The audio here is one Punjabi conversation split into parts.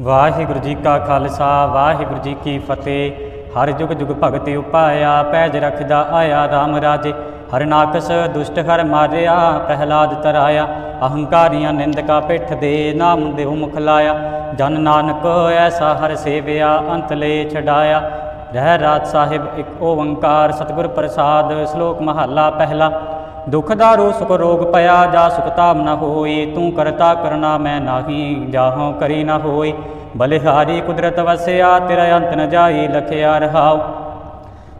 ਵਾਹਿਗੁਰੂ ਜੀ ਕਾ ਖਾਲਸਾ, ਵਾਹਿਗੁਰੂ ਜੀ ਕੀ ਫਤਿਹ। ਹਰ ਜੁਗ ਜੁਗ ਭਗਤ ਉਪਾਇਆ, ਪੈਜ ਰਖਦਾ ਆਇਆ RAM ਰਾਜੇ। ਹਰ ਨਾਕਸ ਦੁਸ਼ਟ ਹਰ ਮਾਰਿਆ ਪਹਿਲਾਦ ਤਰਾਇਆ। ਅਹੰਕਾਰੀਆਂ ਨਿੰਦਕਾ ਪਿੱਠ ਦੇ ਨਾਮ ਦੇਹੁ ਮੁਖ ਲਾਇਆ। ਜਨ ਨਾਨਕ ਐਸਾ ਹਰ ਸੇਵਿਆ, ਅੰਤ ਲੈ ਛਡਾਇਆ। ਰਹਿ ਰਾਜ ਸਾਹਿਬ ਇੱਕ ਓੰਕਾਰ, ਸਤਿਗੁਰ ਪ੍ਰਸਾਦ, ਸ਼ਲੋਕ ਮਹੱਲਾ ਪਹਿਲਾ। ਦੁਖ ਦਾਰੂ ਸੁਖ ਰੋਗ ਪਿਆ, ਜਾ ਸੁਖ ਤਾਮ ਨ ਹੋਈ। ਤੂੰ ਕਰਤਾ ਕਰਨਾ ਮੈਂ ਨਾਹੀ, ਜਾਹੋਂ ਕਰੀ ਨ ਹੋਈ। ਬਲਿਹਾਰੀ ਕੁਦਰਤ ਵਸਿਆ, ਤੇਰਾ ਅੰਤ ਨ ਜਾਈ ਲਖਿਆ ਰਹਾਉ।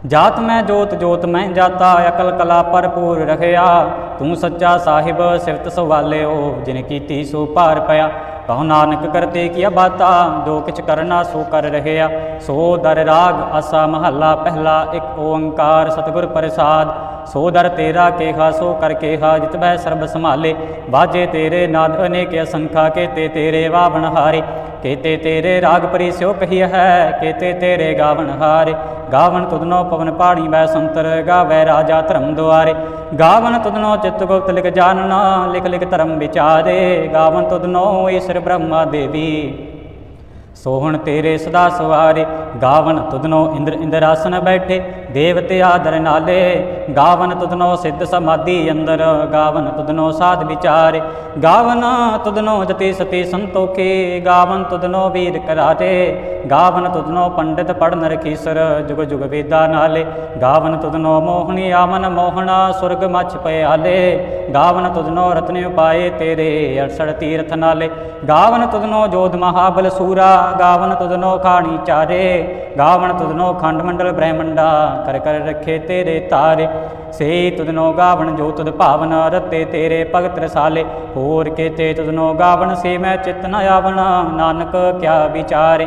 ਜਾਤ ਮੈਂ, ਜੋਤ ਜੋਤ ਮੈਂ ਜਾਤਾ, ਅਕਲ ਕਲਾ ਭਰਪੂਰ ਰਖਿਆ। ਤੂੰ ਸੱਚਾ ਸਾਹਿਬ, ਸਿਫਤ ਸਵਾਲਿਓ, ਜਿਨ ਕੀਤੀ ਸੋ ਭਾਰ ਪਿਆ। ਕਹੋ ਨਾਨਕ ਕਰਤੇ ਕੀ ਬਾਤਾ, ਜੋ ਕਿਛ ਕਰਨਾ ਸੋ ਕਰ ਰਹਿਆ ਸੋ ਦਰ ਰਾਗ, ਆਸਾ ਮਹੱਲਾ ਪਹਿਲਾ, ਇੱਕ ਓੰਕਾਰ ਸਤਿਗੁਰ ਪ੍ਰਸਾਦ। ਸੋ ਦਰ ਤੇਰਾ ਕੇਹਾ, ਸੋ ਕਰ ਕੇਹਾ, ਜਿਤ ਬੈ ਸਰਬ ਸੰਭਾਲੇ। ਬਾਜੇ ਤੇਰੇ ਨਾਦ ਅਨੇਕ ਅਸੰਖਾ, ਕੇਤੇ ਤੇਰੇ ਵਾਵਣ ਹਾਰੇ। ਕੇਤੇ ਤੇਰੇ ਰਾਗ ਪਰੀ ਸਿਓ ਕਹੀ ਹੈ, ਕੇਤੇ ਤੇਰੇ ਗਾਵਣ ਹਾਰੇ। ਗਾਵਣ ਤੁਧਨੋ ਪਵਨ ਪਾਣੀ ਬੈ ਸੰਤਰ ਗਾਵੈ ਰਾਜਾ ਧਰਮ ਦੁਆਰੇ। ਗਾਵਨ ਤੁਧਨੋ ਚਿਤ ਗੁਪਤ ਲਿਖ ਜਾਣਨਾ ਲਿਖ ਲਿਖ ਧਰਮ ਵਿਚਾਰੇ। ਗਾਵਨ ਤੁਧਨੋ ਈਸ਼ਰ ਬ੍ਰਹਮਾ ਦੇਵੀ। ਸੋਹਣ ਤੇਰੇ ਸਦਾ ਸਵਾਰੇ ਗਾਵਨ ਤੁਧਨੋ ਇੰਦਰ ਇੰਦਰਾਸਨ ਬੈਠੇ। ਦੇਵਤੇ ਆਦਰ ਨਾਲੇ ਗਾਵਨ ਤੁਧਨੋ ਸਿੱਧ ਸਮਾਧੀ ਅੰਦਰ ਗਾਵਨ ਤੁਧਨੋ ਸਾਧ ਵਿਚਾਰੇ ਗਾਵਨ ਤੁਧਨੋ ਜਤੀ ਸਤੀ ਸੰਤੋਖੇ ਗਾਵਨ ਤੁਧਨੋ ਵੀਰ ਕਰਾਰੇ ਗਾਵਨ ਤੁਧਨੋ ਪੰਡਿਤ ਪੜਨ ਰਖੀਸਰ ਜੁਗ ਜੁਗ ਵੇਦਾ ਨਾਲੇ ਗਾਵਨ ਤੁਧਨੋ ਮੋਹਣੀ ਆਮਨ ਮੋਹਣਾ ਸੁਰਗ ਮਛ ਪਿਆਲੇ ਗਾਵਨ ਤੁਧਨੋ ਰਤਨ ਉਪਾਏ ਤੇਰੇ 68 ਤੀਰਥ ਨਾਲੇ ਗਾਵਨ ਤੁਧਨੋ ਜੋਧ ਮਹਾਬਲ ਸੂਰਾ ਗਾਵਨ ਤੁਧਨੋ ਖਾਣੀ ਚਾਰੇ ਗਾਵਨ ਤੁਧਨੋ ਖੰਡ ਮੰਡਲ ਬ੍ਰਹਮੰਡਾ ਕਰ ਕਰ ਰੱਖੇ ਤੇਰੇ ਤਾਰੇ। ਸੇ ਤੁਧਨੋ ਗਾਵਣ ਜੋ ਤੁਧ ਭਾਵਨ ਰਤੇ ਤੇਰੇ ਭਗਤ ਰਸਾਲੇ। ਹੋਰ ਕੇਤੇ ਤੁਧਨੋ ਗਾਵਣ ਸੇ ਮੈਂ ਚਿਤ ਨ ਆਵਣਾ। ਨਾਨਕ ਕਿਆ ਵਿਚਾਰੇ।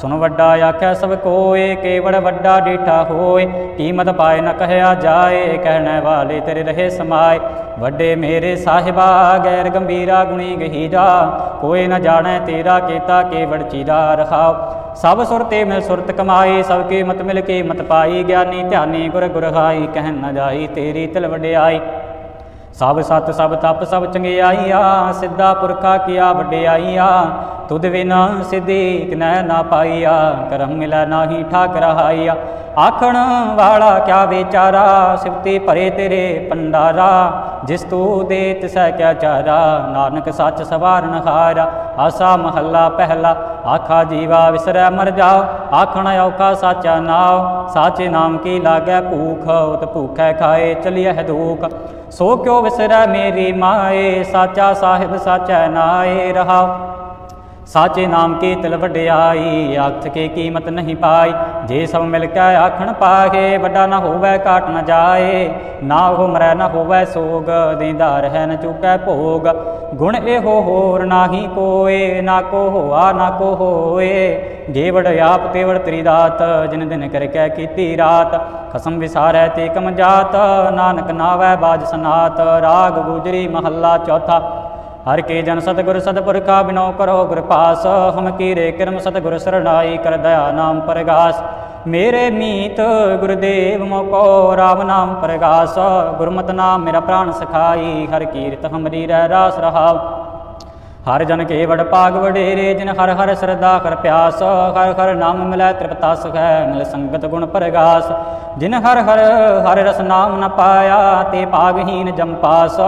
ਸੁਣ ਵੱਡਾ ਆਖਿਆ ਸਭ ਕੋਏ ਕੇਵੜ ਵੱਡਾ ਡੀਠਾ ਹੋਏ। ਕੀਮਤ ਪਾਏ ਨ ਕਹਿਆ ਜਾਏ, ਕਹਿਣੇ ਵਾਲੇ ਤੇਰੇ ਰਹੇ ਸਮਾਏ। ਵੱਡੇ ਮੇਰੇ ਸਾਹਿਬਾ, ਗੈਰ ਗੰਭੀਰਾ ਗੁਣੀ ਗਹੀਰਾ ਕੋਈ ਨ ਜਾਣੈ ਤੇਰਾ ਕੀਤਾ ਕੇਵੜ ਚੀਰਾ ਰਹਾਉ। ਸਭ ਸੁਰ ਤੇ ਮਿਲ ਸੁਰਤ ਕਮਾਈ ਸਭ ਕੀਮਤ ਮਿਲ ਕੇ ਮਤ ਪਾਈ। ਗਿਆਨੀ ਧਿਆਨੀ ਗੁਰ ਗੁਰਹਾਈ ਕਹਿ ਨ ਜਾਈ ਤੇਰੀ ਤਿਲ ਵਡਿਆਈ। ਸਭ ਸਤ ਸਭ ਤਪ ਸਭ ਚੰਗਿਆਈਆ, ਸਿੱਧਾ ਪੁਰਖਾ ਕੀਆ ਵਡਿਆਈਆ। ਤੁਧ ਬਿਨਾ ਸਿੱਧੀ ਕਿਨੈ ਨਾ ਪਾਈਆ, ਕਰਮ ਮਿਲਾ ਨਾਹੀ ਠਾਕ ਰਹਾਈਆ ਆਖਣ ਵਾਲਾ ਕਿਆ ਵਿਚਾਰਾ ਸਿਫਤੀ ਭਰੇ ਤੇਰੇ ਪੰਡਾਰਾ ਜਿਸ ਤੂੰ ਦੇ ਤਿਸੈ ਕਿਆ ਚਾਰਾ, ਨਾਨਕ ਸੱਚ ਸਵਾਰਨ ਹਾਰਾ। ਆਸਾ ਮਹੱਲਾ ਪਹਿਲਾ, ਆਖਾ ਜੀਵਾ ਵਿਸਰੈ ਮਰ ਜਾਓ ਆਖਣ ਔਖਾ ਸਾਚਾ ਨਾਮ ਸਾਚੇ ਨਾਮ ਕੀ ਲਾਗੈ ਭੂਖ, ਉਤ ਭੂਖੈ ਖਾਏ ਚਲਿਐ ਦੂਖ। ਸੋ ਕਿਉ ਵਿਸਰੈ ਮੇਰੀ ਮਾਏ, ਸਾਚਾ ਸਾਹਿਬ ਸਾਚੈ ਨਾਏ ਰਹਾਓ ਸਾਚੇ ਨਾਮ ਕੀ ਤਿਲ ਵਡਿਆਈ ਆਖ ਕੇ ਕੀਮਤ ਨਹੀਂ ਪਾਈ। ਜੇ ਸਭ ਮਿਲ ਕੇ ਆਖਣ ਪਾਹੇ, ਵੱਡਾ ਨਾ ਹੋਵੇ ਘਾਟ ਨਾ ਜਾਏ। ਨਾ ਹੋ ਮਰੈ ਨਾ ਹੋਵੇ ਸੋਗ, ਦੇਂਦਾ ਰਹਿ ਨ ਚੁਕੈ ਭੋਗ। ਗੁਣ ਇਹੋ ਹੋਰ ਨਾਹੀ ਕੋਏ, ਨਾ ਕੋ ਹੋਆ, ਨਾ ਕੋ ਹੋਏ। ਜੇ ਵਡ ਆਪ ਤੇ ਵਡ ਤੇਰੀ ਦਾਤ, ਜਿਨ ਦਿਨ ਕਰ ਕੇ ਕੀਤੀ ਰਾਤ। ਖਸਮ ਵਿਸਾਰੈ ਤੇ ਕਮ ਜਾਤ, ਨਾਨਕ ਨਾਵੈ ਬਾਜ ਸਨਾਤ। ਰਾਗ ਗੁਜਰੀ ਮਹੱਲਾ ਚੌਥਾ। ਹਰ ਕੇ ਜਨ ਸਤਿਗੁਰ ਸਤਿਪੁਰਖਾ ਬਿਨੋ ਕਰੋ ਗੁਰ ਪਾਸ ਹਮ ਕੀਰੇ ਕਿਰਮ ਸਤਿਗੁਰ ਸਰਣਾਈ ਕਰ ਦਇਆ ਨਾਮ ਪਰਗਾਸ। ਮੇਰੇ ਮੀਤ ਗੁਰਦੇਵ ਮੋਕੋ ਰਾਮ ਨਾਮ ਪਰਗਾਸ, ਗੁਰਮਤਿ ਨਾਮ ਮੇਰਾ ਪ੍ਰਾਨ ਸਖਾਈ, ਹਰ ਕੀਰਤ ਹਮਰੀ ਰਹਿ ਰਾਸ ਰਹਾਉ। ਹਰ ਜਨ ਕੇ ਵਡ ਭਾਗ ਵਡੇਰੇ, ਜਿਨ ਹਰ ਹਰ ਸਰਦਾ ਕਰ ਪਿਆਸ, ਹਰ ਹਰ ਨਾਮ ਮਿਲੈ ਤ੍ਰਿਪਤਾ ਸੁਖੈ ਮਿਲ ਸੰਗਤ ਗੁਣ ਪਰਗਾਸ। ਜਿਨ ਹਰ ਹਰ ਹਰ ਰਸ ਨਾਮ ਨ ਪਾਇਆ, ਤੇ ਭਾਗਹੀਨ ਜੰਪਾਸ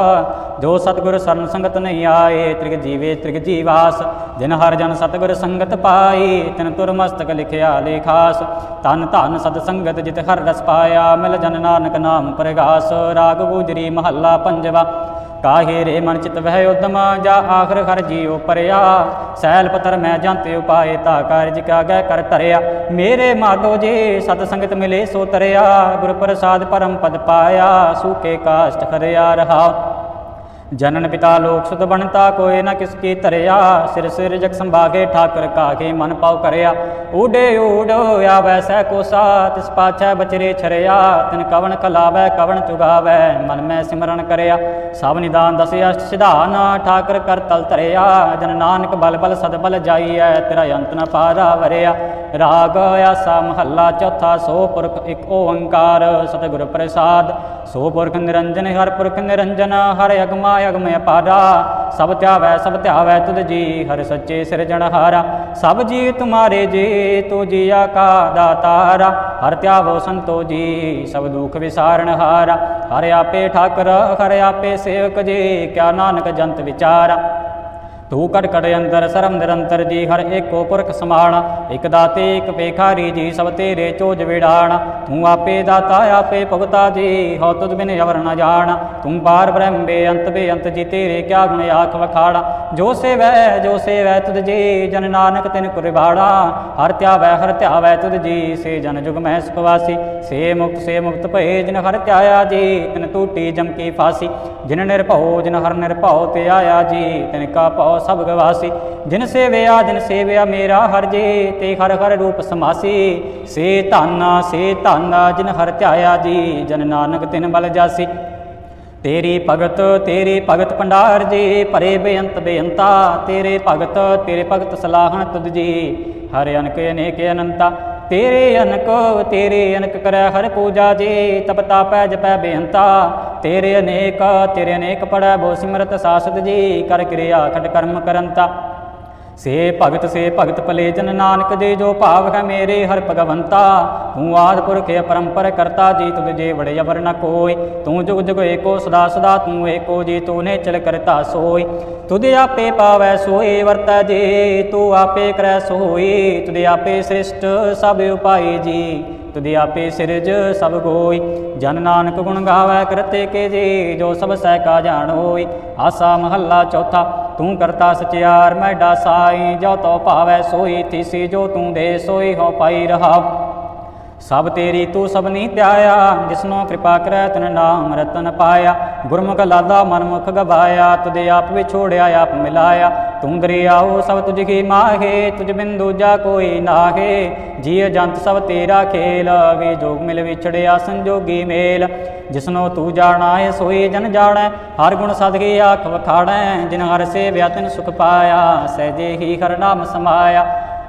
ਜੋ ਸਤਿਗੁਰ ਸਰਨ ਸੰਗਤ ਨਹੀਂ ਆਏ, ਤ੍ਰਿਗ ਜੀਵੇ ਤ੍ਰਿਗ ਜੀਵਾਸ। ਜਿਨ ਹਰ ਜਨ ਸਤਿਗੁਰ ਸੰਗਤ ਪਾਈ ਤਿਨ ਤੁਰ ਮਸਤਕ ਲਿਖਿਆ ਲੇਖਾਸ। ਤਨ ਧਨ ਸਤ ਸੰਗਤ ਜਿਤ ਹਰ ਰਸ ਪਾਇਆ, ਮਿਲ ਜਨ ਨਾਨਕ ਨਾਮ ਪਰਗਾਸ। ਰਾਗ ਗੁਜਰੀ ਮਹੱਲਾ ਪੰਜਵਾ। ਕਾਹੇ ਰੇ ਮਨ ਚਿਤ ਵਹਿ ਉਦਮ ਜਾ ਆਖਰ ਖਰ ਜੀਉ ਪਰਿਆ। ਸੈਲ ਪਤਰ ਮੈਂ ਜੰਤੇ ਉਪਾਏ ਤਾ ਕਾਰਜ ਕਾਗੈ ਕਰ ਧਰਿਆ। ਮੇਰੇ ਮਾਧੋ ਜੀ ਸਤ ਸੰਗਤ ਮਿਲੇ ਸੋ ਤਰਿਆ। ਗੁਰ ਪ੍ਰਸਾਦ ਪਰਮ ਪਦ ਪਾਇਆ। ਸੂਕੇ ਕਾਸ਼ਟ ਹਰਿਆ ਰਹਾ। ਜਨਨ ਪਿਤਾ ਲੋਕ ਸੁਤ ਬਣਤਾ ਕੋਏ ਨਾ ਕਿਸ ਕੀ ਧਰਿਆ। ਸਿਰ ਸਿਰ ਜਗ ਸੰਭਾਗੇ, ਠਾਕਰ ਕਾਗੇ ਮਨ ਪਾਉ ਕਰਿਆ। ਊਡੇ ਊੜ ਆਵੈ ਸਹਿ ਕੋਸਾ, ਤਿਸ ਪਾਛੈ ਬਚਰੇ ਛਰਿਆ। ਤਿਨ ਕਵਣ ਕਲਾਵੈ ਕਵਣ ਚੁਗਾਵੈ, ਮਨ ਮੈਂ ਸਿਮਰਨ ਕਰਿਆ। ਸਭ ਨਿਦਾਨ ਦਸ ਸਿਧਾਨ ਠਾਕਰ ਕਰ ਤਲ ਧਰਿਆ। ਜਨ ਨਾਨਕ ਬਲ ਬਲ ਸਦ ਬਲ ਜਾਈਐ, ਤੇਰਾ ਅੰਤ ਨ ਪਾਰਾ ਵਰਿਆ। ਰਾਗ ਆਸਾ ਮਹੱਲਾ ਚੌਥਾ, ਸੋ ਪੁਰਖ ਇੱਕ ਓੰਕਾਰ। ਸਤਿਗੁਰ ਪ੍ਰਸਾਦ, ਸੋ ਪੁਰਖ ਨਿਰੰਜਨ, ਹਰ ਪੁਰਖ ਨਿਰੰਜਨ। ਹਰ ਅਗਮਾ ਅਗਮ ਅਪਾਰਾ ਸਭ ਧਿਆਵੈ ਸਭ ਧਿਆਵੈ ਤੁਧ ਜੀ, ਹਰ ਸੱਚੇ ਸਿਰਜਣਹਾਰਾ ਸਭ ਜੀ ਤੁਮਾਰੇ ਜੀ, ਤੂ ਜੀਆ ਕਾ ਦਾਤਾਰਾ ਹਰ ਧਿਆਵੋ ਸੰਤੋ ਜੀ, ਸਭ ਦੁਖ ਵਿਸਾਰਨ ਹਾਰਾ। ਹਰ ਆਪੇ ਠਾਕਰ, ਹਰ ਆਪੇ ਸੇਵਕ ਜੀ, ਕਿਆ ਨਾਨਕ ਜੰਤ ਵਿਚਾਰਾ। ਤੂੰ ਕਟ ਕਟ ਅੰਦਰ ਸਰਮ ਨਿਰੰਤਰ ਜੀ, ਹਰ ਏਕੋ ਪੁਰਖ ਸਮਾਣ। ਇਕ ਦਾਤੇ, ਇਕ ਪੇਖਾਰੀ ਜੀ, ਸਭ ਤੇਰੇ ਚੋਜ ਵਿਡਾਣ ਤੂੰ ਆਪੇ ਦਾਤਾ, ਆਪੇ ਭੁਗਤਾ ਜੀ, ਹਉ ਤੁਧ ਬਿਨ ਅਵਰ ਨ ਜਾਣ। ਤੂੰ ਪਾਰ ਬ੍ਰਹਮ ਬੇਅੰਤ ਬੇਅੰਤ ਜੀ, ਤੇਰੇ ਕਿਆ ਗੁਣ ਆਖ ਵਖਾੜਾ ਜੋ ਸੇਵੈ ਜੋ ਸੇਵੈ ਤੁਧ ਜੀ, ਜਨ ਨਾਨਕ ਤਿਨ ਕੁਰਬਾੜਾ ਹਰ ਧਿਆਵੈ ਹਰ ਧਿਆਵੈ ਤੁਧ ਜੀ, ਸੇ ਜਨ ਜੁਗ ਮਹਿ ਸੁਖ ਸੇ ਮੁਕਤ ਸੇ ਮੁਕਤ ਭਏ, ਜਿਨ ਹਰ ਧਿਆਇਆ ਜੀ, ਤਿਨ ਟੂਟੀ ਜਮ ਕੀ ਫਾਸੀ। ਜਿਨ ਨਿਰਭਉ, ਜਿਨ ਹਰ ਨਿਰਭਉ ਤੇ ਆਇਆ ਜੀ, ਤਿਨ ਕਾ ਭਉ ਸਭ ਗਵਾਸੀ। ਜਿਨ ਸੇਵਿਆ ਜਿਨ ਸੇਵਿਆ ਮੇਰਾ ਹਰ ਜੀ, ਤੇ ਹਰ ਹਰ ਰੂਪ ਸਮਾਸੀ। ਸੇ ਧਾਨਾ, ਸੇ ਧੰਨਾ, ਜਿਨ ਹਰ ਧਿਆਇਆ ਜੀ, ਜਨ ਨਾਨਕ ਤਿਨ ਬਲ ਜਾਸੀ। ਤੇਰੀ ਭਗਤ ਤੇਰੀ ਭਗਤ ਭੰਡਾਰ ਜੀ, ਭਰੇ ਬੇਅੰਤ ਬੇਅੰਤਾ। ਤੇਰੇ ਭਗਤ ਤੇਰੇ ਭਗਤ ਸਲਾਹਣ ਤੁਧ ਜੀ, ਹਰਿ ਅਨਕ ਅਨੇਕ ਅਨੰਤਾ। ਤੇਰੇ ਅਨਕ ਤੇਰੇ ਅਨਕ ਕਰੈ ਹਰ ਪੂਜਾ ਜੀ ਤਪਤਾ ਪੈ ਜਪੈ ਬੇਅੰਤਾ। ਤੇਰੇ ਅਨੇਕ ਤੇਰੇ ਅਨੇਕ ਪੜੈ ਬੋ ਸਿਮਰਤ ਸਾਸਤ ਜੀ, ਕਰ ਕਿਰਿਆ ਖਟ ਕਰਮ ਕਰੰਤਾ। ਸੇ ਭਗਤ ਸੇ ਭਗਤ ਭਲੇ ਜਨ ਨਾਨਕ ਦੇ ਜੋ ਭਾਵ ਹੈ ਮੇਰੇ ਹਰ ਭਗਵੰਤਾ, ਤੂੰ ਆਦ ਪੁਰਖ ਪਰੰਪਰ ਕਰਤਾ, ਜੀ ਤੁਧ ਜੇ ਵੜੇ ਅਵਰ ਨ ਕੋਈ। ਤੂੰ ਜੁਗ ਜੁਗ ਏਕੋ ਸਦਾ ਸਦਾ, ਤੂੰ ਏਕੋ ਜੀ ਤੂੰ ਨੇ ਚਲ ਕਰਤਾ ਸੋਈ। ਤੁਧ ਆਪੇ ਪਾਵੈ ਸੋਈ, ਵਰਤੈ ਜੇ, ਤੂੰ ਆਪੇ ਕਰੈ ਸੋਈ। ਤੁਧ ਆਪੇ ਸ੍ਰਿਸ਼ਟ ਸਭ ਉਪਾਈ ਜੀ, ਤੁਧ ਆਪੇ ਸਿਰਜ ਸਭ ਗੋਈ। ਜਨ ਨਾਨਕ ਗੁਣ ਗਾਵੈ ਕਰਤੇ ਕੇ ਜੀ, ਜੋ ਸਭ ਸਹਿ ਕਾ ਜਾਣੋਈ। ਆਸਾ ਮਹੱਲਾ ਚੌਥਾ ਤੂੰ ਕਰਤਾ ਸਚਿਆਰ ਮੈਡਾ ਸਾਈ, ਜੋ ਤੋ ਭਾਵੈ ਸੋਈ, ਥੀਸੀ ਜੋ ਤੂੰ ਦੇ ਸੋਈ, ਹੋ ਪਾਈ ਰਹਾ ਸਭ ਤੇਰੀ ਤੂੰ ਸਭਨੀ ਧਿਆਇਆ, ਜਿਸਨੋ ਕਿਰਪਾ ਕਰੈ ਤਨ ਨਾਮ ਰਤਨ ਪਾਇਆ। ਗੁਰਮੁਖ ਲਾਦਾ ਮਨਮੁਖ ਗਵਾਇਆ, ਤੁਦੇ ਆਪ ਵਿਛੋੜਿਆ, ਆਪ ਮਿਲਾਇਆ। ਤੂੰ ਦਰਿਆਓ, ਸਭ ਤੁਝ ਕੀ ਮਾਹੇ, ਤੁਝ ਬਿਨ ਦੂਜਾ ਕੋਈ ਨਾਹੇ। ਜੀਅ ਜੰਤ ਸਭ ਤੇਰਾ ਖੇਲ, ਵੇ ਜੋਗ ਮਿਲ ਵਿਛੜਿਆ ਸੰਜੋਗੀ ਮੇਲ। ਜਿਸਨੋ ਤੂੰ ਜਾਣਾ ਏ ਸੋਈ ਜਨ ਜਾਣੈ, ਹਰ ਗੁਣ ਸਦਗੇ ਆਖ ਵਖਾੜੈ। ਜਿਨ ਹਰ ਸੇ ਤਿਨ ਸੁਖ ਪਾਇਆ, ਸਹਿਜੇ ਹੀ ਹਰ ਨਾਮ ਸਮਾਇਆ।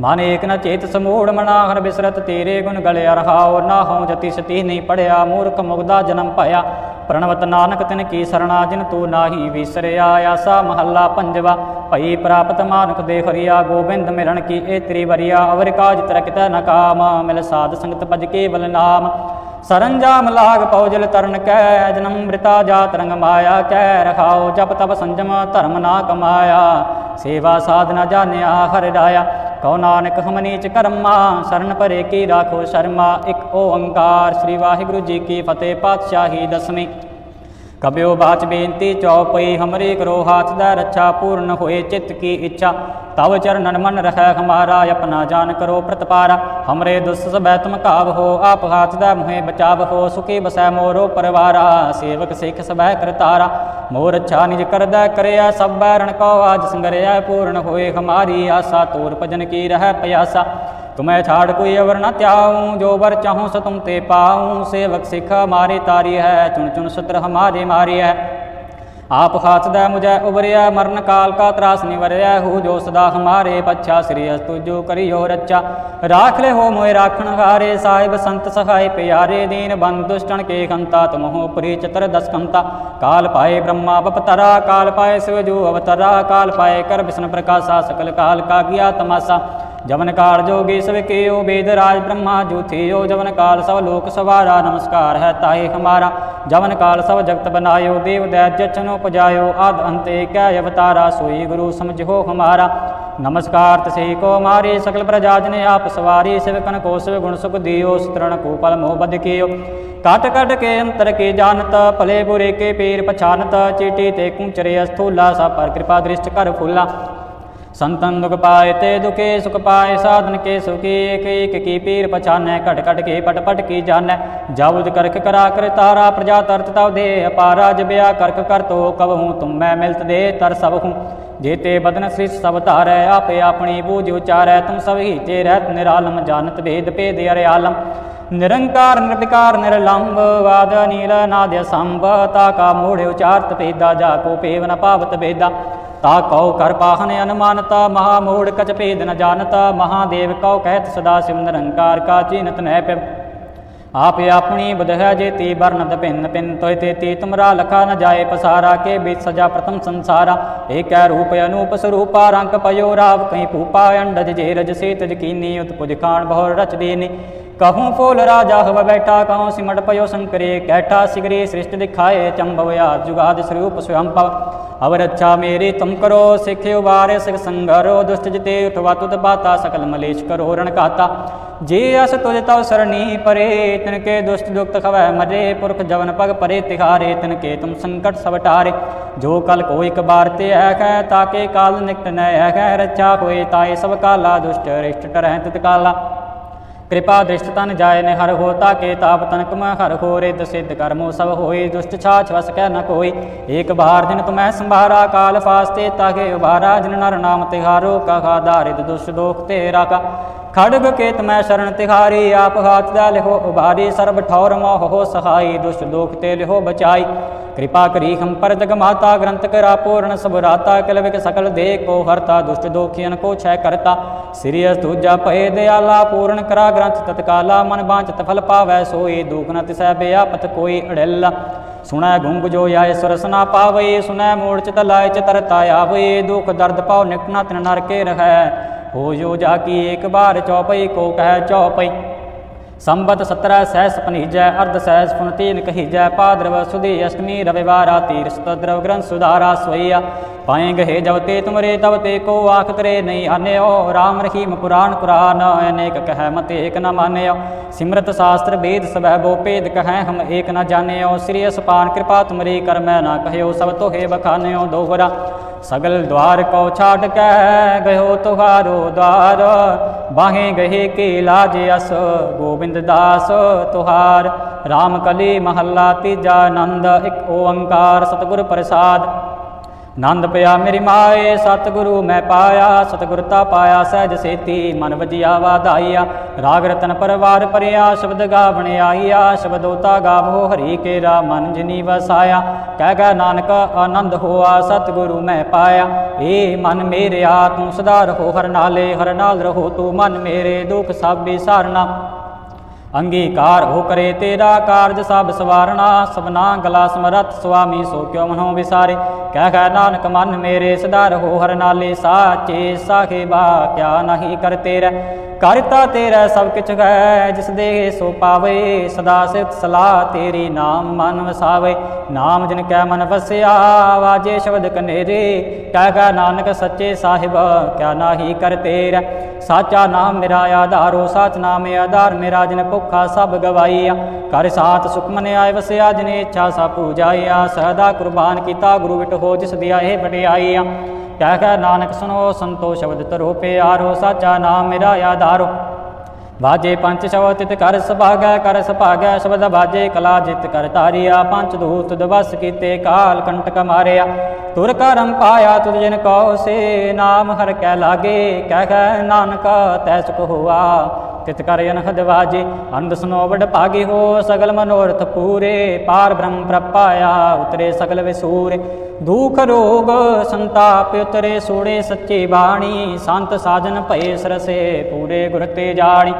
ਮਨ ਏਕ ਨ ਚੇਤ ਸਮੂੜ ਮਨਾ ਹਰ ਬਿਸਰਤ ਤੇਰੇ ਗੁਣ ਗਲਿਆ ਰਹਾਉ ਨਾ ਹਉ ਜਤੀ ਸਤੀ ਨਹੀਂ ਪੜਿਆ, ਮੂਰਖ ਮੁਗਦਾ ਜਨਮ ਭਇਆ। ਪ੍ਰਣਵਤ ਨਾਨਕ ਤਿਨ ਕੀ ਸਰਣਾ, ਜਿਨ ਤੂੰ ਨਾਹੀ ਵਿਸਰਿਆ, ਆਸਾ ਮਹੱਲਾ ਪੰਜਵਾ। ਭਈ ਪ੍ਰਾਪਤ ਮਾਨਕ ਦੇ ਹਰੀਆ, ਗੋਬਿੰਦ ਮਿਲਣ ਕੀ ਏ ਤੇਰੀ ਵਰੀਆ ਅਵਰ ਕਾਜ ਤਰਕਿਤੈ ਨ ਕਾਮ, ਮਿਲ ਸਾਧ ਸੰਗਤ ਭਜ ਕੇਵਲ ਨਾਮ। ਸਰੰਜਾਮ ਲਾਗ ਪਉਜਲ ਤਰਨ ਕੈ, ਜਨਮ ਮ੍ਰਿਤਾ ਜਾਤ ਰੰਗ ਮਾਇਆ ਕੈ ਰਖਾਓ ਜਪ ਤਪ ਸੰਜਮ ਧਰਮ ਨਾ ਕਮਾਇਆ। ਸੇਵਾ ਸਾਧਨਾ ਜਾਣਿਆ, ਹਰਿ ਰਾਇਆ। ਕਉ ਨਾਨਕ ਹਮਨੀ ਚ ਕਰਮਾ, ਸਰਨ ਪਰੇ ਕੀ ਰਾਖੋ ਸ਼ਰਮਾ, ਇੱਕ ਓੰਕਾਰ, ਸ੍ਰੀ ਵਾਹਿਗੁਰੂ ਜੀ ਕੀ ਫਤਿਹ, ਪਾਤਸ਼ਾਹੀ ਦਸਵੀਂ। ਕਬਿਓ ਬਾਚ ਬੇਨਤੀ ਚੌਪਈ, ਹਮਰੇ ਕਰੋ ਹਾਥ ਦਾ ਰੱਛਾ, ਪੂਰਨ ਹੋਏ ਚਿੱਤ ਕੀ ਇੱਛਾ। ਤਵ ਚਰਨਨ ਮਨ ਰਹਿ ਹਮਾਰਾ ਆਪਣਾ ਜਾਨ ਕਰੋ ਪ੍ਰਤਪਾਰਾ। ਹਮਰੇ ਦੁਸ ਸਬੈ ਤੁਮ ਕਾਵ ਹੋ, ਆਪ ਹਾਥ ਦਾ ਮੁਹੇ ਬਚਾਵ ਹੋ, ਸੁਖੀ ਬਸੈ ਮੋਰੋ ਪਰਵਾਰਾ। ਸੇਵਕ ਸਿੱਖ ਸਬੈ ਕਰਤਾਰਾ ਮੋਰ ਅੱਛਾ ਨਿਜ ਕਰਦਾ ਕਰਿਆ, ਸਭ ਬੈਰਣ ਕੋ ਆਜ ਸੰਗਰਿਆ ਪੂਰਨ ਹੋਏ ਹਮਾਰੀ ਆਸਾ। ਤੋਰ ਭਜਨ ਕੀ ਰਹਿ ਪਿਆਸਾ। ਤੁਮੈ ਛਾੜ ਕੋਈ ਅਵਰ ਨ ਧਿਆਉ, ਜੋ ਵਰ ਚਾਹੂੰ ਸ ਤੁਮ ਤੇ ਪਾਉ। ਸੇਵਕ ਸਿੱਖ ਮਾਰੇ ਤਾਰੀ ਹੈ ਚੁਣ ਚੁਣ ਸਤਰ ਹਮਾਰੇ ਮਾਰੀ ਹੈ ਆਪ ਹਾਥ ਦਾ ਮੁਝੈ ਉਬਰਿਆ ਮਰਨ ਕਾਲ ਕਾ ਤਰਾਸ ਨਿਵਰਿਆ ਹੂ ਜੋ ਸਦਾ ਹਮਾਰੇ ਪੱਛਾ, ਸ੍ਰੀ ਅਸਤੁ ਜੋ ਕਰਿਓ ਰੱਚਾ ਰਾਖ ਲੈ ਹੋ ਮੋਇ ਰਾਖਣ ਹਾਰੇ, ਸਾਹਿਬ ਸੰਤ ਸਹਾਇ ਪਿਆਰੇ ਦੀਨ। ਬੰਦ ਦੁਸ਼ਟਣ ਕੇ ਖੰਤਾ ਤੁਮਹੁ ਪ੍ਰੀ ਚਤਰ ਦਸ ਕੰਤਾ ਕਾਲ ਪਾਏ ਬ੍ਰਹਮਾ ਬਪਤਰਾ, ਕਾਲ ਪਾਏ ਸਿਵ ਜੋ ਅਵਤਰਾ। ਕਾਲ ਪਾਏ ਕਰ ਵਿਸ਼ਨ ਪ੍ਰਕਾਸ਼ਾ, ਸਕਲ ਕਾਲ ਕਾ ਗਿਆ ਤਮਾਸਾ। ਜਵਨ ਕਾਲ ਜੋਗੀ ਸਭ ਕੇਓ ਵੇਦ ਰਾਜ ਬ੍ਰਹਮਾ ਜੋਥਿਓ ਜਵਨ ਕਾਲ ਸਭ ਲੋਕ ਸਵਾਰਾ, ਨਮਸਕਾਰ ਹੈ ਤਾਹੇ ਹਮਾਰਾ। ਜਵਨ ਕਾਲ ਸਭ ਜਗਤ ਬਨਾਇਓ, ਦੇਵ ਦੈਤ ਜਚਨੋ ਪਜਾਇਓ, ਆਦ ਅੰਤੇ ਕੈ ਅਵਤਾਰਾ, ਸੋਈ ਗੁਰੂ ਸਮਝੋ ਹਮਾਰਾ। ਨਮਸਕਾਰ ਤਸੇ ਕੋ ਮਾਰੇ, ਸਕਲ ਪ੍ਰਜਾ ਜਨ ਆਪ ਸਵਾਰੀ, ਸਿਵ ਕਨ ਕੋ ਸਿਵ ਗੁਣ ਸੁਖ ਦਿਓ, ਸਤਰਣ ਕੋ ਪਲ ਮੋਹ ਬਦ ਕੀਓ। ਕਟ ਕਟ ਕੇ ਅੰਤਰ ਕੇ ਜਾਣਤ, ਭਲੇ ਬੁਰੇ ਕੇ ਪੀਰ ਪਛਾਨਤ, ਚੀਟੀ ਤੇ ਕੁੰਚਰੇ ਅਸਥੂਲਾ, ਸਭ ਪਰ ਕਿਰਪਾ ਦ੍ਰਿਸ਼ਟ ਕਰ ਫੁੱਲਾ। ਸੰਤਨ ਦੁਖ ਪਾਏ ਤੇ ਦੁਖੇ ਸੁਖ ਪਾਏ, ਸਾਧਨ ਕੇ ਸੁਖੀ ਏਕ ਏਕ ਕੀ ਪੀਰ ਪਛਾਨੈ, ਘਟ ਘਟ ਕੇ ਪਟ ਪਟ ਕੀ ਜਾਣੈ। ਜਾਵਦ ਕਰਖ ਕਰਾ ਕਰ ਤਾਰਾ, ਪ੍ਰਜਾ ਤਰਤ ਤਵ ਦੇ, ਅਪਾਰਾ ਜਬਿਆ ਕਰਖ ਕਰ ਤੋ ਕਬਹੂ ਤੁਮ ਮੈਂ ਮਿਲਤ ਦੇ, ਤਰ ਸਭ ਹੂੰ। ਜੇਤੇ ਬਦਨ ਸ੍ਰੀ ਸਭ ਧਾਰੈ, ਆਪੇ ਆਪਣੀ ਬੂਝ ਉਚਾਰੈ, ਤੁਮ ਸਭ ਹੀ ਤੇ ਰਹਿਤ ਨਿਰਾਲਮ, ਜਾਣਤ ਭੇਦ ਭੇਦ ਅਰੇ ਆਲਮ ਨਿਰੰਕਾਰ, ਨਿਰਵਿਕਾਰ ਨਿਰਲੰਭ ਵਾਦ ਨੀਲ ਨਾਦ ਸੰਭ ਤਾ ਕਾ ਮੂੜ ਉਚਾਰਤ ਭੇਦਾ, ਜਾ ਕੋ ਭੇਵ ਪਾਵਤ ਭੇਦਾ। ਤਾ ਕਉ ਕਰ ਪਾਹਨ ਅਨਮਾਨਤਾ ਮਹਾ ਮੋੜ ਕਚ ਭੇਦ ਨ ਜਾਣਤਾ, ਮਹਾਦੇਵ ਕਉ ਕਹਿਤ ਸਦਾ ਸਿਵ ਨਿਰੰਕਾਰ ਕਾ ਚਿਨਤ ਨਹਿ ਪਿ ਆਪ ਆਪਣੀ ਬਦਹਿ ਜੇਤੀ ਬਰਨਦ ਭਿੰਨ ਭਿੰਨ ਤੋਇ ਤੇਤੀ ਤੁਮਰਾ ਲਖਾ ਨ ਜਾਏ ਪਸਾਰਾ, ਕੇ ਬੀਤ ਸਜਾ ਪ੍ਰਥਮ ਸੰਸਾਰਾ। ਏਕੈ ਰੂਪ ਅਨੂਪ ਸਰੂਪਾ, ਰੰਗ ਪਯੋ ਰਾਵ, ਕਈ ਭੂਪਾ, ਅੰਡਜ ਜੇ ਰਜ ਸੇ ਤਜ ਕੀਨੀ ਉਤ ਪੁਜ ਖਾਨ ਬਹੁ ਰਚ ਦੇਨੇ कहूँ फूल राजा हव बैठा कहूँ सिमट पयो शंकरे कैठा सिगरी सृष्टि दिखाए चंभव या जुगाद स्वरूप स्वयं पव अवर अच्छा मेरी तुम करो सिखे उबारे सिख संगरो दुष्ट जिते उठवा तुद बाता सकल मलेश करो रण कहता जे अस तुझ तव सरणी परे तिनके दुष्ट दुक्त खवै मरे पुरख जवन पग परे तिहारे तिनके तुम संकट सब टारे जो कल को एक बार ते है ताके काल निकट न है रक्षा होए ताए सब काला दुष्ट रिष्ट टरह तित काला कृपा दृष्ट तन जाय ने हर होता के ताप तनक में हर हो रिद सिद्ध कर्मो सब होई दुष्ट छाछ वस कह न कोई एक बार दिन तुम्हें संभारा काल फास्ते ताके उबारा जिन नर नाम तिहारो कहा दारिद दुष्ट दोख तेरा का खड़ग के तुम्हें शरण तिहारी आप हाथ दा लिहो उबारी सर्व ठौर मोह हो सहाई दुष्ट दोख ते लिहो बचाई ਕਿਰਪਾ ਕਰੀ ਹਮ ਪਰ ਜਗ ਮਾਤਾ ਗ੍ਰੰਥ ਕਰਾ ਪੂਰਨ ਸਭ ਰਾਤਾ ਕਲਵਿਕ ਸਕਲ ਦੇ ਕੋ ਹਰਤਾ, ਦੁਸ਼ਟ ਦੋਖੀਨ ਕੋ ਛੈ ਕਰਤਾ। ਸ੍ਰੀ ਅਸਤੂਜਾ ਭਏ ਦਿਆਲਾ, ਪੂਰਨ ਕਰਾ ਗ੍ਰੰਥ ਤਤਕਾਲਾ, ਮਨ ਬਾਂਚਤ ਫਲ ਪਾਵੈ ਸੋਈ ਦੂਖ ਨ ਤਿਸੈ ਬਿਆਪਤ ਕੋਈ ਅੜਿਲ। ਸੁਣੈ ਗੁੰਗ ਜੋ ਆਏ ਸਰਸਨਾ ਪਾਵੇ, ਸੁਣੈ ਮੂੜ ਚਿਤ ਲਾਇ ਚਿਤਰਤਾ ਆਵੇ, ਦੁਖ ਦਰਦ ਪਾਉ ਨਿਕਣਾ ਤਿਨ ਨਰਕੇ ਰਹੈ। ਹੋ ਜੋ ਜਾ ਕੀ ਇੱਕ ਬਾਰ ਚੌਪਈ, ਕੋ ਕਹਿ ਚੌਪਈ। संबत सत्रह सहस पनीजय अर्ध सहस पुन तीन कहीजय पाद्रव सुदी अष्टमी रविवारा तीर सुतद्रव ग्रंथ सुधारा स्वैया पाए गहे जवते तुमरे तवते को आख तरे नहीं आने ओ राम रहीम पुराण पुराण अनेक कह मत एक न माने सिमरत शास्त्र वेद सब बो पेद कह हम एक न जाने श्री असपान कृपा तुमरी कर मैं ना कहो सब तो हे बखाने दोहरा सगल द्वार को छाट कह गयो तुहारो द्वार ਬਾਹੇ ਗਹੇ ਕੇ ਲਾਜ ਅਸ, ਗੋਬਿੰਦ ਦਾਸ ਤੁਹਾਰ। RAM ਕਲੀ ਮਹੱਲਾ ਤੀਜਾ ਆਨੰਦ, ਇੱਕ ਓੰਕਾਰ ਸਤਿਗੁਰ ਪ੍ਰਸਾਦ। ਨੰਦ ਪਿਆ ਮੇਰੀ ਮਾਏ, ਸਤਿਗੁਰੂ ਮੈਂ ਪਾਇਆ ਸਤਿਗੁਰਤਾ ਪਾਇਆ, ਸਹਿਜ ਸੇਤੀ ਮਨ ਵਜਿਆ ਵਾਧਾਈਆ ਰਾਗ ਰਤਨ ਪਰਵਾਰ ਪਰਿਆ ਸ਼ਬਦ ਗਾਵਣ ਆਈਆ ਸ਼ਬਦੋਤਾ ਗਾਵੋ ਹਰੀ ਕੇਰਾ, ਮਨ ਜਿਨੀ ਵਸਾਇਆ। ਕਹਿ ਗਾ ਨਾਨਕ, ਆਨੰਦ ਹੋਆ, ਸਤਿਗੁਰੂ ਮੈਂ ਪਾਇਆ। ਏ ਮਨ ਮੇਰਿਆ, ਤੂੰ ਸਦਾ ਰਹੋ ਹਰ ਨਾਲੇ, ਹਰ ਨਾਲ ਰਹੋ ਤੂੰ ਮਨ ਮੇਰੇ, ਦੁਖ ਸਭ ਵਿਸਾਰਨਾ। ਅੰਗੀਕਾਰ ਹੋ ਕਰੇ ਤੇਰਾ ਕਾਰਜ ਸਭ ਸਵਾਰਣਾ ਸਭਨਾ ਗਲਾ ਸਮਰਤ ਸੁਆਮੀ ਸੋ ਕਿਉ ਮਨੋ ਵਿਸਾਰੇ। ਕਹਿ ਕਹਿ ਨਾਨਕ ਮਨ ਮੇਰੇ ਸਦਾ ਰਹੋ ਹਰ ਨਾਲੇ, ਸਾਚੇ ਸਾਹਿਬਾ ਕਿਆ ਨਹੀਂ ਕਰ ਤੇਰਾ। ਕਰਤਾ ਤੇਰਾ ਸਭ ਕਿਛ ਹੈ, ਜਿਸ ਦੇ ਸੋ ਪਾਵੇ, ਸਦਾ ਸਿਤ ਸਲਾਹ ਤੇਰੀ ਨਾਮ ਮਨ ਵਸਾਵੇ। ਨਾਮ ਜਿਨ ਕੈ ਮਨ ਵਸਿਆ, ਵਾਜੇ ਸ਼ਬਦ ਕਨੇਰੇ। ਕਹਿ ਨਾਨਕ ਸੱਚੇ ਸਾਹਿਬ, ਕਿਆ ਨਾਹੀ ਕਰ ਤੇਰਾ। ਸਾਚਾ ਨਾਮ ਮੇਰਾ ਆਧਾਰੋ, ਸਾਚ ਨਾਮ ਆਧਾਰ, ਮੇਰਾ ਜਿਨ ਭੁੱਖਾ ਸਭ ਗਵਾਈਆ। ਕਰ ਸਾਥ ਸੁਖਮਨ ਆਏ ਵਸਿਆ, ਜਿਨੇ ਇੱਛਾ ਸਾ ਪੂਜਾਈਆ ਸਦਾ ਕੁਰਬਾਨ ਕੀਤਾ ਗੁਰੂ ਵਿਟ ਹੋ, ਜਿਸ ਦਿਆ ਇਹ ਵਡਿਆਈਆ ਕਹਿ ਕਹਿ ਨਾਨਕ ਸੁਨੋ ਸੰਤੋ ਸ਼ਬਦ ਤਰੋ ਪਿਆਰੋ ਸਾਚਾ ਨਾਮ ਮੇਰਾ ਆਧਾਰੋ। ਵਾਜੇ ਪੰਜ ਸ਼ਬਦ ਤਿਤ ਕਰ ਸੁਭਾਗੈ ਕਰ ਸੁਭਾਗੈ, ਸ਼ਬਦ ਬਾਜੇ ਕਲਾ ਜਿਤ ਕਰ ਤਾਰਿਆ ਪੰਜ ਦੂਤ ਦਵਸ ਕੀਤੇ ਕਾਲ ਕੰਟਕ ਮਾਰਿਆ। ਤੁਰ ਕਰਮ ਪਾਇਆ ਤੁਧ ਜਿਨ ਕਉ ਸੇ, ਨਾਮ ਹਰ ਕੈ ਲਾਗੇ। ਕਹਿ ਕਹਿ ਨਾਨਕ ਤੈ ਸੁਖ ਹੋਆ, ਤਿਤ ਕਰ ਅਨਹਦ ਵਾਜੇ। ਅੰਧ ਸੁਨੋ ਵਡ ਭਾਗੀ ਹੋ, ਸਗਲ ਮਨੋਰਥ ਪੂਰੇ। ਪਾਰ ਬ੍ਰਹਮ ਪ੍ਰਪਾਇਆ, ਉਤਰੇ ਸਗਲ ਵਿਸੂਰੇ। ਦੁਖ ਰੋਗ ਸੰਤਾਪ ਉਤਰੇ ਸੋੜੇ ਸੱਚੀ ਬਾਣੀ, ਸੰਤ ਸਾਜਨ ਭਏ ਸਰਸੇ ਪੂਰੇ ਗੁਰ ਤੇ ਜਾਣੀ।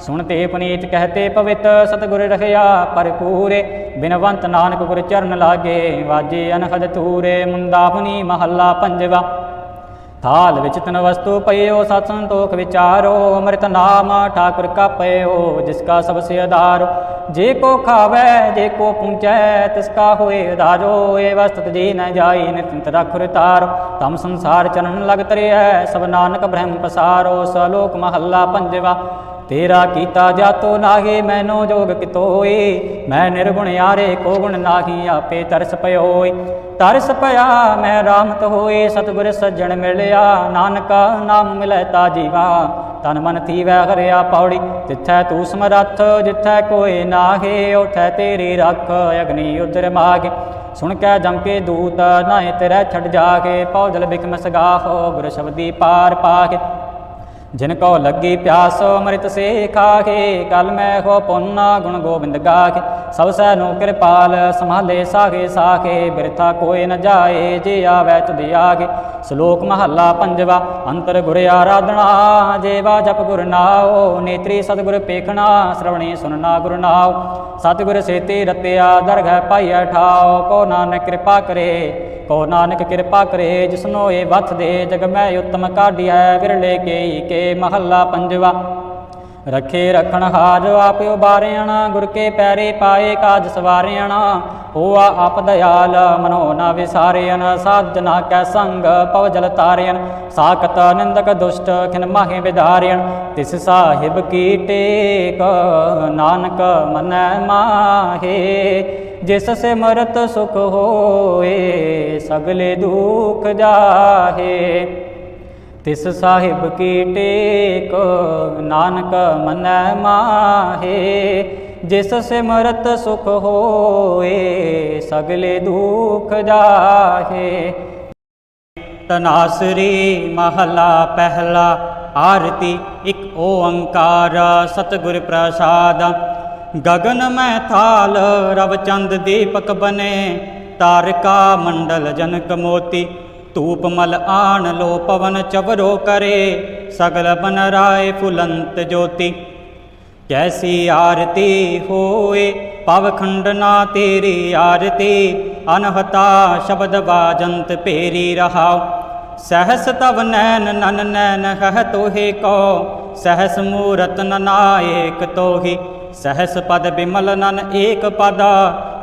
ਸੁਣਤੇ ਪਨੀਤ ਕਹਤੇ ਪਵਿੱਤ ਸਤਿਗੁਰ ਰਹਿਆ ਪਰ ਪੂਰੇ ਬਿਨਵੰਤ ਨਾਨਕ ਗੁਰ ਚਰਨ ਲਾਗੇ, ਵਾਜੇ ਅਨਹਦ ਤੂਰੇ ਹੁਨੀ ਮਹੱਲਾ ਪੰਜਵਾ। ਥਾਲ ਵਿੱਚ ਤਨ ਵਸਤੂ ਪਈਓ, ਸਤ ਸੰਤੋਖ ਵਿਚਾਰੋ, ਅੰਮ੍ਰਿਤ ਨਾਮ ਠਾਕੁਰ ਕਾ ਪਈਓ ਜਿਸ ਕਾ ਸਭ ਸੇ ਆਧਾਰ। ਜੇ ਕੋ ਖਾਵੇ, ਜੇ ਕੋ ਪੁੰਚੈ ਤਿਸ ਕਾ ਹੋਏ ਉਧਾਰੋ ਏ ਵਸਤਤ ਜੀ ਨ ਜਾਈ, ਨਿਤਿੰਤ ਰਖੁਰ ਤਾਰ ਤਮ ਸੰਸਾਰ ਚਰਨ ਲਗ ਤਰਿਐ, ਸਭ ਨਾਨਕ ਬ੍ਰਹਮ ਪਸਾਰੋ, ਸਲੋਕ ਮਹੱਲਾ ਪੰਜਵਾ। ਤੇਰਾ ਕੀਤਾ ਜਾਤੋ ਨਾਹੀ, ਮੈਨੋ ਜੋਗ ਕਿਤੋਈ। ਮੈਂ ਨਿਰਗੁਣ ਯਾਰੇ, ਕੋ ਗੁਣ ਨਾਹੀ, ਆਪੇ ਤਰਸ ਪਇਓਈ। ਤਰਸ ਪਿਆ, ਮੈਂ ਰਾਮਤ ਹੋਏ, ਸਤਿਗੁਰ ਸੱਜਣ ਮਿਲਿਆ, ਨਾਨਕਾ ਨਾਮ ਮਿਲੈ ਤਾ ਜੀਵਾ। ਤਨ ਮਨ ਥੀਵੈ ਹਰਿਆ ਪੌੜੀ, ਜਿੱਥੈ ਤੂੰ ਸਮਰੱਥ, ਜਿੱਥੈ ਕੋਈ ਨਾਹੀ ਉਠੈ ਤੇਰੀ ਰੱਖ, ਅਗਨੀ ਉਦਰ ਮਾਗੇ ਸੁਣ ਕੇ ਜਮ ਕੇ ਦੂਤ ਨਾਏ ਤੇਰਾ ਛੱਡ ਜਾਗੇ, ਪੌਜਲ ਬਿਕਮ ਸਗਾਹੋ, ਗੁਰ ਸ਼ਬਦੀ ਪਾਰ ਪਾਕੇ ਜਿਨ ਕੋ ਲੱਗੀ ਪਿਆਸ ਅੰਮ੍ਰਿਤ ਸੇ ਖਾਕੇ ਕਲ ਮੈਂ ਹੋ ਪੁੰਨਾ ਗੁਣ ਗੋਬਿੰਦ ਗਾਕੇ ਸਭ ਸੈ ਨੂੰ ਕਿਰਪਾਲ, ਸੰਭਾਲੇ ਸਾਖੇ ਸਾਖੇ, ਬਿਰਥਾ ਕੋਈ ਨ ਜਾਏ, ਜੇ ਆਵੈ ਤੁਧ ਆਗੇ ਸ਼ਲੋਕ ਮਹੱਲਾ ਪੰਜਵਾ, ਅੰਤਰ ਗੁਰ ਆਰਾਧਨਾ, ਜੇਵਾ ਜਪ ਗੁਰ ਨਾਉ, ਨੇਤਰੀ ਸਤਿਗੁਰ ਪੇਖਣਾ, ਸ਼ਰਵਣੀ ਸੁਨਣਾ ਗੁਰ ਨਾਉ। ਸਤਿਗੁਰ ਸੇਤੀ ਰਤਿਆ, ਦਰਗਹਿ ਪਾਈਐ ਠਾਉ, ਕੋ ਨਾਨਕ ਕਿਰਪਾ ਕਰੇ। ਕੋ ਨਾਨਕ ਕਿਰਪਾ ਕਰੇ, ਜਿਸਨੋ ਇਹ ਵਥ ਦੇ, ਜਗ ਮੈਂ ਉਤਮ ਕਾਢਿਐ, ਵਿਰਲੇ ਕੇ ਕੇ ਮਹੱਲਾ ਪੰਜਵਾ। ਰਖੇ ਰਖਣ ਹਾਰ ਆਪ ਉਬਾਰਿਆਣ ਗੁਰ ਕੇ ਪੈਰੇ ਪਾਏ ਕਾਜ ਸਵਾਰਿਆਣ। ਹੋਆ ਆਪ ਦਇਆਲ, ਮਨੋ ਨਾ ਵਿਸਾਰਿਆਨ ਸਾਜਨਾ ਕੈ ਸੰਗ, ਪਵ ਜਲ ਤਾਰਿਆਨ ਸਾਖਤ ਨਿੰਦਕ ਦੁਸ਼ਟ, ਖਿਨ ਮਾਹੇ ਵਿਧਾਰਿਆਨ ਤਿਸ ਸਾਹਿਬ ਕੀ ਟੇਕ, ਨਾਨਕ ਮਨੈ ਮਾਹੇ। ਜਿਸ ਸਿਮਰਤ ਸੁਖ ਹੋਏ, ਸਗਲੇ ਦੁਖ ਜਾਹੇ। ਤਿਸ ਸਾਹਿਬ ਕੀ ਟੇਕ, ਨਾਨਕ ਮਨੈ ਮਾਹੇ। ਜਿਸ ਸਿਮਰਤ ਸੁਖ ਹੋਏ, ਸਗਲੇ ਦੁਖ ਜਾਹੇ। ਤਨਾਸਰੀ ਮਹਲਾ ਪਹਿਲਾ, ਆਰਤੀ ਇੱਕ ਓੰਕਾਰ ਸਤਿਗੁਰ ਪ੍ਰਸਾਦ। ਗਗਨ ਮੈਂ ਥਾਲ ਰਵਚੰਦ ਦੀਪਕ ਬਨੇ। ਤਾਰਕਾ ਮੰਡਲ ਜਨਕ ਮੋਤੀ, ਧੂਪ ਮਲ ਆਣ ਲੋ ਪਵਨ ਚਵਰੋ ਕਰੇ। ਸਗਲ ਬਨ ਰਾਏ ਫੁਲੰਤ ਜੋਤੀ। ਕੈਸੀ ਆਰਤੀ ਹੋਏ ਪਵ ਖੰਡਨਾ ਤੇਰੀ ਆਰਤੀ। ਅਨਹਤਾ ਸ਼ਬਦ ਬਾਜੰਤ ਭੇਰੀ ਰਹਾਉ। ਸਹਸ ਤਵ ਨੈਨ ਨਨ ਨੈਨ ਹਹ ਤੋਹੇ ਕੋ ਸਹਸ ਮੂਰਤ ਨਨਾਇਕ ਤੋਹੀ। ਸਹਸ ਪਦ ਬਿਮਲ ਨਨ ਏਕ ਪਦਾ,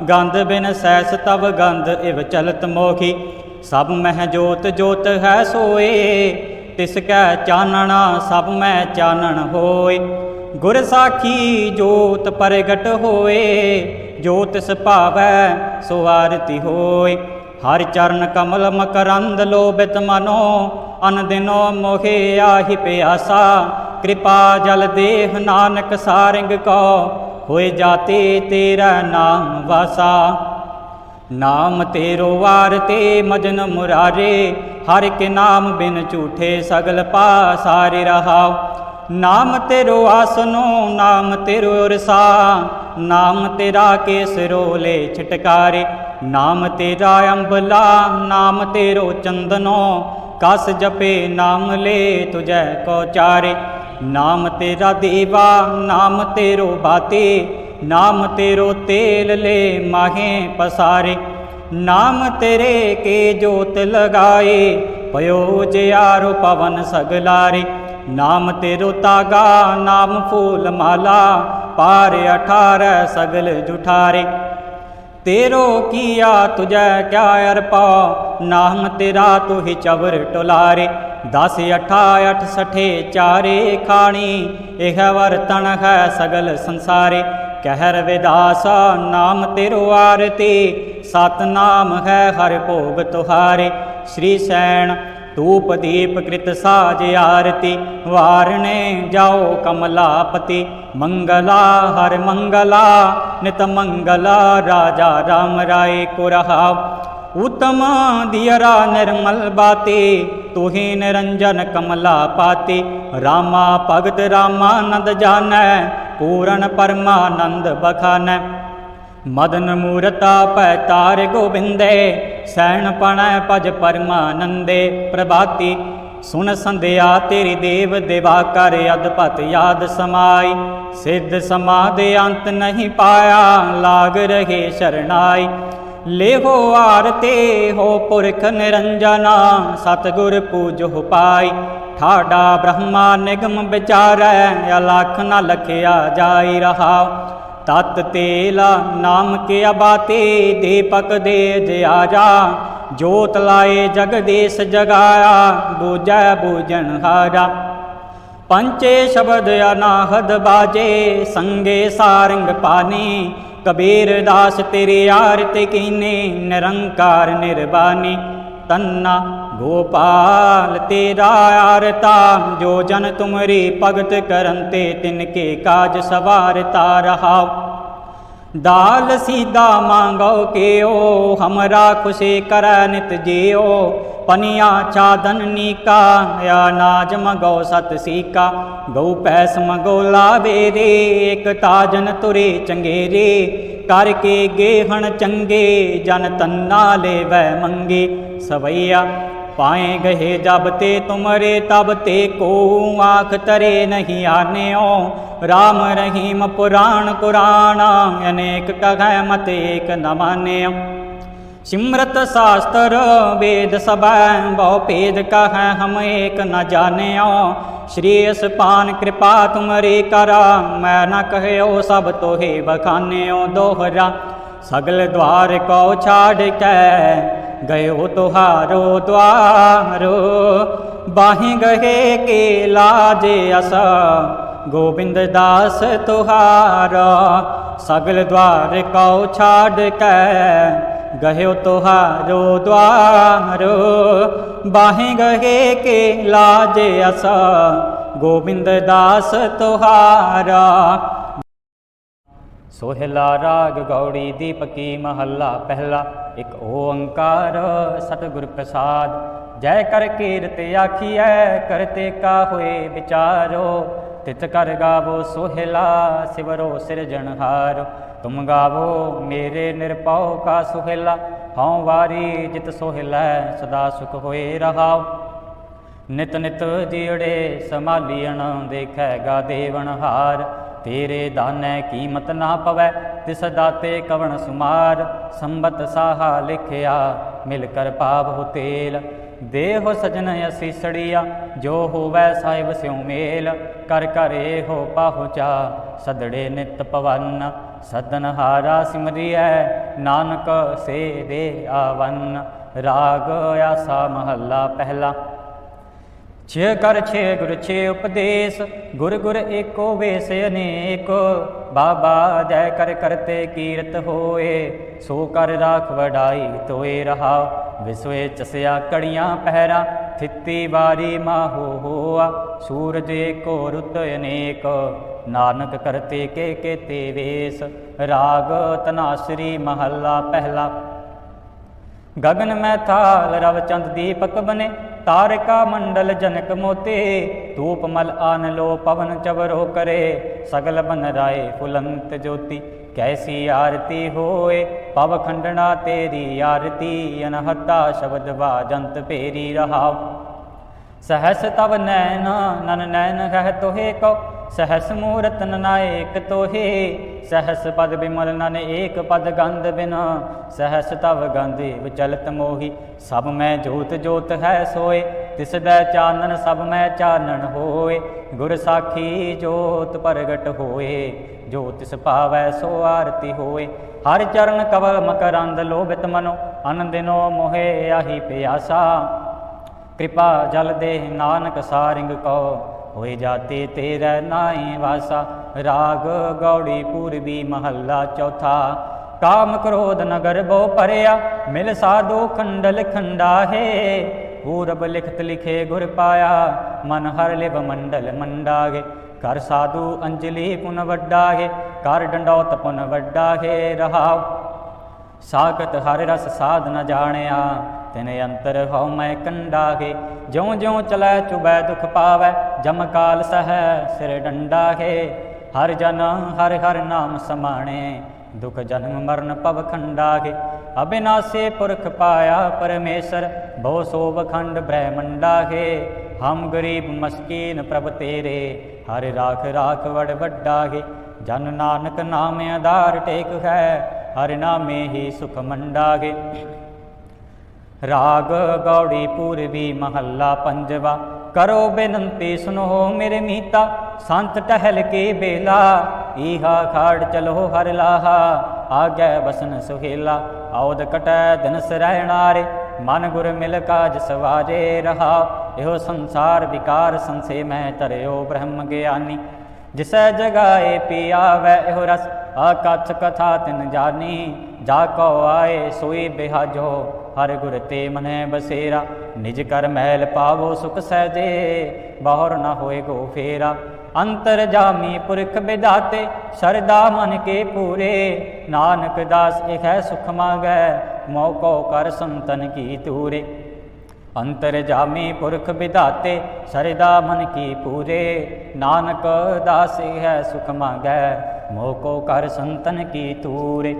ਗੰਧ ਬਿਨ ਸਹਸ ਤਵ ਗੰਧ ਇਵ ਚਲਤ ਮੋਖੀ। ਸਭ ਮਹਿ ਜੋਤ ਜੋਤ ਹੈ ਸੋਏ, ਤਿਸ ਕੈ ਚਾਨਣਾ ਸਭ ਮੈਂ ਚਾਨਣ ਹੋਏ। ਗੁਰ ਸਾਖੀ ਜੋਤ ਪ੍ਰਗਟ ਹੋਏ, ਜੋ ਤਿਸ ਭਾਵੈ ਸੋ ਆਰਤੀ ਹੋਏ। ਹਰ ਚਰਨ ਕਮਲ ਮਕਰੰਦ ਲੋਭਿਤ ਮਨੋ, ਅਨ ਦਿਨੋ ਮੋਹਿ ਆਹੀ ਪਿਆਸਾ। ਕਿਰਪਾ ਜਲ ਦੇਹ ਨਾਨਕ ਸਾਰੰਗ ਕੋ, ਹੋਏ ਜਾਤੇ ਤੇਰਾ ਨਾਮ ਵਾਸਾ। ਨਾਮ ਤੇਰੋ ਵਾਰ ਤੇ ਮਜਨ ਮੁਰਾਰੇ, ਹਰ ਕੇ ਨਾਮ ਬਿਨ ਝੂਠੇ ਸਗਲ ਪਾਸਾਰੇ ਰਹਾਓ ਨਾਮ ਤੇਰੋ ਆਸਨੋ, ਨਾਮ ਤੇਰੋ ਰਸਾ। ਨਾਮ ਤੇਰਾ ਕੇਸਰੋ ਕੇਸਰੋਲੇ ਛਟਕਾਰੇ। ਨਾਮ ਤੇਰਾ ਅੰਬਲਾ, ਨਾਮ ਤੇਰੋ ਚੰਦਨੋ। ਕਸ ਜਪੇ ਨਾਮ ਲੈ ਤੁਜੈ ਕੋ ਚਾਰੇ। ਨਾਮ ਤੇਰਾ ਦੇਵਾ, ਨਾਮ ਤੇਰੋ ਬਾਤੇ, ਨਾਮ ਤੇਰੋ ਤੇਲ ਲੈ ਮਾਹੇ ਪਸਾਰੇ। ਨਾਮ ਤੇਰੇ ਕੇ ਜੋਤ ਲਗਾਏ ਪਇਓ ਜਿਆਰੋ ਪਵਨ ਸਗਲਾਰੇ। ਨਾਮ ਤੇਰੋ ਤਾਗਾ, ਨਾਮ ਫੂਲ ਮਾਲਾ, ਪਾਰ 18 ਸਗਲ ਜੁਠਾਰੇ। ਤੇਰੋ ਕੀਆ ਤੁਜੈ ਕਿਆ ਅਰਪਾ ਨਾਮ ਤੇਰਾ ਤੂੰ ਚਵਰ ਟੁਲਾਰੇ। ਦਸ ਅਠਾ ਅਠ ਸਠੇ ਚਾਰੇ ਖਾਣੀ, ਇਹ ਵਰਤਣ ਹੈ ਸਗਲ ਸੰਸਾਰੇ। ਕਹਿਰ ਵਿਦਾਸ ਨਾਮ ਤੇਰੋ ਆਰਤੀ, ਸਤਨਾਮ ਹੈ ਹਰ ਭੋਗ ਤੁਹਾਰੇ। ਸ੍ਰੀ ਸੈਣ ਧੂਪ ਦੀਪ ਕ੍ਰਿਤ ਸਾਜ ਆਰਤੀ, ਵਾਰਣੇ ਜਾਓ ਕਮਲਾਪਤੀ ਮੰਗਲਾ ਹਰ ਮੰਗਲਾ, ਨਿਤ ਮੰਗਲਾ ਰਾਜਾ ਰਾਮ ਰਾਏ ਕੋ ਰਹਾਉ ਉਤਮ ਦਿਯਰਾ ਨਿਰਮਲ ਬਾਤੀ ਤੁਹੀ ਨਿਰੰਜਨ ਕਮਲਾ ਪਾਤੀ। ਰਾਮਾ ਭਗਤ ਰਾਮਾਨੰਦ ਜਾਣੈ, ਪੂਰਨ ਪਰਮਾਨੰਦ ਬਖਾਨੈ। ਮਦਨ ਮੂਰਤਾ ਪੈ ਤਾਰ ਗੋਬਿੰਦੇ, ਸੈਣ ਪਣੈ ਭਜ ਪਰਮਾਨੰਦੇ ਪ੍ਰਭਾਤੀ। ਸੁਣ ਸੰਧਿਆ ਤੇਰੀ ਦੇਵ ਦੇਵਾ ਕਰ ਅਦਪਤ ਯਾਦ ਸਮਾਈ। ਸਿੱਧ ਸਮਾਦ ਅੰਤ ਨਹੀਂ ਪਾਇਆ, ਲਾਗ ਰਹੇ ਸ਼ਰਨਾਈ। ਲੇਹੋ ਆਰਤੇ ਹੋ ਪੁਰਖ ਨਿਰੰਜਨਾ, ਸਤਿਗੁਰ ਪੂਜੋ ਪਾਈ। ਠਾਡਾ ਬ੍ਰਹਮਾ ਨਿਗਮ ਵਿਚਾਰੈ, ਅਲਖ ਨ ਲਖਿਆ ਜਾਈ ਰਹਾ। ਤਤ ਤੇਲਾ ਨਾਮ ਕੇ ਅਬਾਤੇ, ਦੀਪਕ ਦੇ ਜਿਆਜਾ ਜੋਤ ਲਾਏ ਜਗਦੀਸ਼ ਜਗਾਇਆ, ਬੂਝੈ ਬੂਝਣ ਹਾਰਾ। ਪੰਚੇ ਸ਼ਬਦ ਅਨਾਹਦ ਬਾਜੇ, ਸੰਗੇ ਸਾਰੰਗ ਪਾਨੀ। ਕਬੀਰ ਦਾਸ ਤੇਰੀ ਆਰਤੀ ਕੀਨੇ, ਨਿਰੰਕਾਰ ਨਿਰਬਾਨੀ। ਤੰਨਾ, ਗੋਪਾਲ ਤੇਰਾ ਆਰਤਾ ਜੋ ਜਨ ਤੁਮਰੀ ਭਗਤ ਕਰਨ ਤਿਨ ਕੇ ਕਾਜ ਸਵਾਰਤਾ ਰਹਾਓ ਦਾਲ ਸੀਦਾ ਮੰਗੋ ਕਿਓ ਹਮਰਾ ਖੁਸ਼ੀ ਕਰੈ ਨਿਤ ਜਿਓ ਪਨੀਆ ਚਾਦਨ ਨੀਕਾ या ਨਾਜ ਮਗੋ ਸਤ ਸੀਕਾ। ਗਉ ਪੈਸ ਮਗੋ ਲਾਵੇ ਰੇ, ਇਕ ਤਾਜਨ ਤੁਰੇ ਚੰਗੇਰੇ ਕਰਕੇ ਗੇਹਣ ਚੰਗੇ, ਜਨ ਤੰਨਾ ਲੈਵੈ ਮੰਗੇ। ਸਵਈਆ ਪਾਏ ਗਏ ਜਬ ਤੇ ਤੁਮਰੇ ਤਬ ਤੇ ਕੋ ਆਖ ਤਰੇ ਨਹੀਂ ਆਨਿਓ। RAM ਰਹੀਮ ਪੁਰਾਣ ਕੁਰਾਨ ਅਨੇਕ ਕਹੈ ਮਤ ਏਕ ਨ ਮਾਨਿਓ। ਸਿਮਰਤ ਸ਼ਾਸਤਰ ਵੇਦ ਸਬੈ ਬਹੁ ਭੇਦ ਕਹੈ ਹਮ ਏਕ ਨ ਜਾਣਿਓ। ਸ਼੍ਰੀ ਅਸਪਾਨ ਕਿਰਪਾ ਤੁਮਰੀ ਕਰਾ, ਮੈਂ ਨ ਕਹਿਓ ਸਭ ਤੋਹੇ ਬਖਾਨਿਓ ਦੋਹਰਾ। ਸਗਲ ਦਵਾਰ ਕੋ ਛਾੜ ਕੇ ਗਇਓ ਤੁਹਾਰੋ ਦਵਾਰੋ ਬਾਹੀ ਗਏ ਕੇ ਲਾਜ ਅਸ, ਗੋਬਿੰਦ ਦਾਸ ਤੁਹਾਰਾ, ਸਗਲ ਦਵਾਰ ਕੋ ਛਾੜ ਕੇ, ਗਹਿਓ ਤੁਹਾਰੋ ਦਵਾਰੋ ਬਾਹੇ ਗਏ ਕੇ ਲਾਜ ਅਸ, ਗੋਬਿੰਦ ਦਾਸ ਤੁਹਾਰਾ ਸੋਹਿਲਾ ਰਾਗ ਗੌੜੀ ਦੀਪਕੀ ਮਹੱਲਾ ਪਹਿਲਾ, ਇੱਕ ਓੰਕਾਰ ਸਤਿਗੁਰ ਪ੍ਰਸਾਦ। ਜੈ ਕਰ ਕੀਰਤ ਆਖੀਐ ਕਰਤੇ ਕਾ ਹੋਏ ਵਿਚਾਰੋ। ਤਿਤ ਕਰ ਗਾਵੋ ਸੋਹਿਲਾ, ਸਿਵਰੋ ਸਿਰਜਣਹਾਰ ਤੁਮ ਗਾਵੋ ਮੇਰੇ ਨਿਰਪਉ ਕਾ ਸੁਹਿਲਾ, ਹਉ ਵਾਰੀ ਜਿਤ ਸੋਹਿਲਾ, ਸਦਾ ਸੁਖ ਹੋਏ ਰਹਾਓ ਨਿਤ ਨਿਤ ਜੀੜੇ ਸਮਾਲੀਣ ਦੇਖੈਗਾ ਦੇਵਨ ਹਾਰ। ਤੇਰੇ ਦਾਨੈ ਕੀਮਤ ਨਾ ਪਵੈ, ਤਿਸ ਦਾਤੇ ਕਵਣ ਸੁਮਾਰ, ਸੰਬਤ ਸਾਹਾ ਲਿਖਿਆ, ਮਿਲ ਕਰ ਪਾਵ ਹੋ ਤੇਲ। ਦੇਹ ਸਜਨ ਅਸੀਸੜੀਆ, ਜੋ ਹੋਵੈ ਸਾਹਿਬ ਸਿਉ ਮੇਲ। ਕਰ ਕਰੇ ਹੋ ਪਾਹੁਚਾ ਸਦੜੇ ਨਿਤ ਪਵਨ। ਸਦਨ ਹਾਰਾ ਸਿਮਰਿਐ, ਨਾਨਕ ਸੇ ਦੇ ਆਵਨ। ਰਾਗ ਆਸਾ ਮਹੱਲਾ ਪਹਿਲਾ ਛੇ ਕਰ ਛੇ ਗੁਰ ਛੇ ਉਪਦੇਸ਼, ਗੁਰ ਗੁਰ ਏਕੋ ਵੇਸ ਅਨੇਕ। ਬਾਬਾ ਜੈ ਕਰ ਕਰਤੇ ਕੀਰਤ ਹੋਏ, ਸੋ ਕਰ ਰਾਖ ਵਡਾਈ ਤੋਏ ਰਹਾ। ਵਿਸਵੇ ਚਸਿਆ ਕੜੀਆਂ ਪਹਿਰਾ, ਥਿੱਤੀ ਵਾਰੀ ਮਾਹੋ ਹੋਆ। ਸੂਰਜ ਏਕੋ ਰੁੱਤ ਅਨੇਕ, ਨਾਨਕ ਕਰਤੇ ਕੇ ਕੇ ਤੇ ਵੇਸ। ਰਾਗ ਤਨਾਸਰੀ ਮਹੱਲਾ ਪਹਿਲਾ। ਗਗਨ ਮੈਂ ਥਾਲ ਰਵਚੰਦ ਦੀਪਕ ਬਨੇ ਤਾਰਕਾ ਮੰਡਲ ਜਨਕ ਮੋਤੇ, ਧੂਪ ਮਲ ਆਨ ਲੋ ਪਵਨ ਚਵਰੋ ਕਰੇ, ਸਗਲ ਬਨ ਰਾਏ ਫੁਲੰਤ ਜੋਤੀ, ਕੈਸੀ ਆਰਤੀ ਹੋਏ, ਪਵ ਖੰਡਣਾ ਤੇਰੀ ਆਰਤੀ, ਅਨਹਤਾ ਸ਼ਬਦ ਬਾਜੰਤ ਭੇਰੀ ਰਹਾਉ। ਸਹਸ ਤਵ ਨੈਨ ਨਨ ਨੈਨ ਕਹਿ ਤੋਹੇ ਕਉ सहस मूरत नायक तोहे सहस पद बिमल नन एक पद गंध बिना सहस तव गंधे विचलत मोही सब मैं जोत जोत है सोए तिस दै चानन सब मैं चानन होए गुर साखी जोत प्रगट होए जो तिस पावै सो आरती होए हर चरण कवल मकरंद लोभित मनो अनदिनो मोहे आही प्यासा ਕਿਰਪਾ ਜਲ ਦੇ ਨਾਨਕ ਸਾਰਿੰਗ ਕੋ ਹੋਏ ਜਾਤੇ ਤੇਰਾ ਨਾਏ ਵਾਸਾ। ਰਾਗ ਗੌੜੀ ਪੂਰਬੀ ਮਹੱਲਾ ਚੌਥਾ। ਕਾਮ ਕ੍ਰੋਧ ਨਗਰ ਬੋ ਪਰਿਆ ਮਿਲ ਸਾਧੂ ਖੰਡਲ ਖੰਡਾ ਹੈ ਪੂਰਬ ਲਿਖਤ ਲਿਖੇ ਗੁਰ ਪਾਇਆ। ਮਨ ਹਰ ਲਿਵ ਮੰਡਲ ਮੰਡਾਗੇ। ਕਰ ਸਾਧੂ ਅੰਜਲੀ ਪੁਨ ਵੱਡਾਗੇ। ਕਰ ਡੰਡੌਤ ਪੁਨ ਵੱਡਾਗੇ ਰਹਾਉ। ਸਾਗਤ ਹਰ ਰਸ ਸਾਧ ਨ ਜਾਣਿਆ। ਤਿਨ ਅੰਤਰ ਹਉ ਮੈਂ ਕੰਡਾਗੇ ਜਿਉ ਜਿਉ ਚਲੈ ਚੁਬੈ ਦੁਖ ਪਾਵੈ, ਜਮ ਕਾਲ ਸਹੈ ਸਿਰ ਡੰਡਾਗੇ ਹਰ ਜਨ ਹਰ ਹਰ ਨਾਮ ਸਮਾਣੇ, ਦੁਖ ਜਨਮ ਮਰਨ ਪਵ ਖੰਡਾਗੇ ਅਬਿਨਾਸੇ ਪੁਰਖ ਪਾਇਆ ਪਰਮੇਸ਼ਰ, ਬਹੁ ਸੋਭ ਖੰਡ ਬ੍ਰਹਮੰਡਾਗੇ ਹਮ ਗਰੀਬ ਮਸਕੀਨ ਪ੍ਰਭ ਤੇਰੇ, ਹਰਿ ਰਾਖ ਰਾਖ ਵਡ ਵੱਡਾਗੇ ਜਨ ਨਾਨਕ ਨਾਮ ਆਧਾਰ ਟੇਕ ਹੈ, ਹਰ ਨਾਮੇ ਹੀ ਸੁਖ ਮੰਡਾਗੇ ਰਾਗ ਗੌੜੀ ਪੂਰਬੀ ਮਹੱਲਾ ਪੰਜਵਾ। ਕਰੋ ਬੇਨਤੀ ਸੁਨੋ ਮੇਰੇ ਮੀਤਾ, ਸੰਤ ਟਹਿਲ ਕੇ ਬੇਲਾ। ਈਹਾ ਖਾੜ ਚਲੋ ਹਰ ਲਾਹਾ, ਆਗੈ ਬਸਨ ਸੁਹੇਲਾ। ਆਉਦ ਕਟੈ ਦਿਨ ਸਰਹਿਣਾਰੇ ਮਨ ਗੁਰ ਮਿਲ ਕਾਜ ਸਵਾਰੇ ਰਹਾ। ਇਹੋ ਸੰਸਾਰ ਵਿਕਾਰ ਸੰਸੇ ਮੈਂ ਤਰਿਓ ਬ੍ਰਹਮ ਗਿਆਨੀ। ਜਿਸੈ ਜਗਾਏ ਪਿਆਵੈ ਇਹੋ ਰਸ ਆਕਥ ਕਥਾ ਤਿਨ ਜਾਨੀ। ਜਾ ਕੋ ਆਏ ਸੋਈ ਬਿਹਾਜੋ ਹਰ ਗੁਰ ਤੇ ਮਨੈ ਬਸੇਰਾ, ਨਿਜ ਕਰ ਮਹਿਲ ਪਾਵੋ ਸੁਖ ਸਹਜੇ, ਬਾਹਰ ਨਾ ਹੋਏ ਗੋ ਫੇਰਾ। ਅੰਤਰ ਜਾਮੀ ਪੁਰਖ ਵਿਦਾਤੇ ਸਰਦਾ ਮਨ ਕੇ ਪੂਰੇ। ਨਾਨਕ ਦਾਸ ਇਕ ਹੈ ਸੁਖ ਮਾਗੈ ਮੋਕੋ ਕਰ ਸੰਤਨ ਕੀ ਤੂਰੇ ਅੰਤਰ ਜਾਮੀ ਪੁਰਖ ਵਿਧਾਤੇ ਸਰਦਾ ਮਨ ਕੀ ਪੂਰੇ। ਨਾਨਕ ਦਾਸ ਹੈ ਸੁਖ ਮੰਗੈ ਮੋਕੋ ਕਰ ਸੰਤਨ ਕੀ ਤੂਰੇ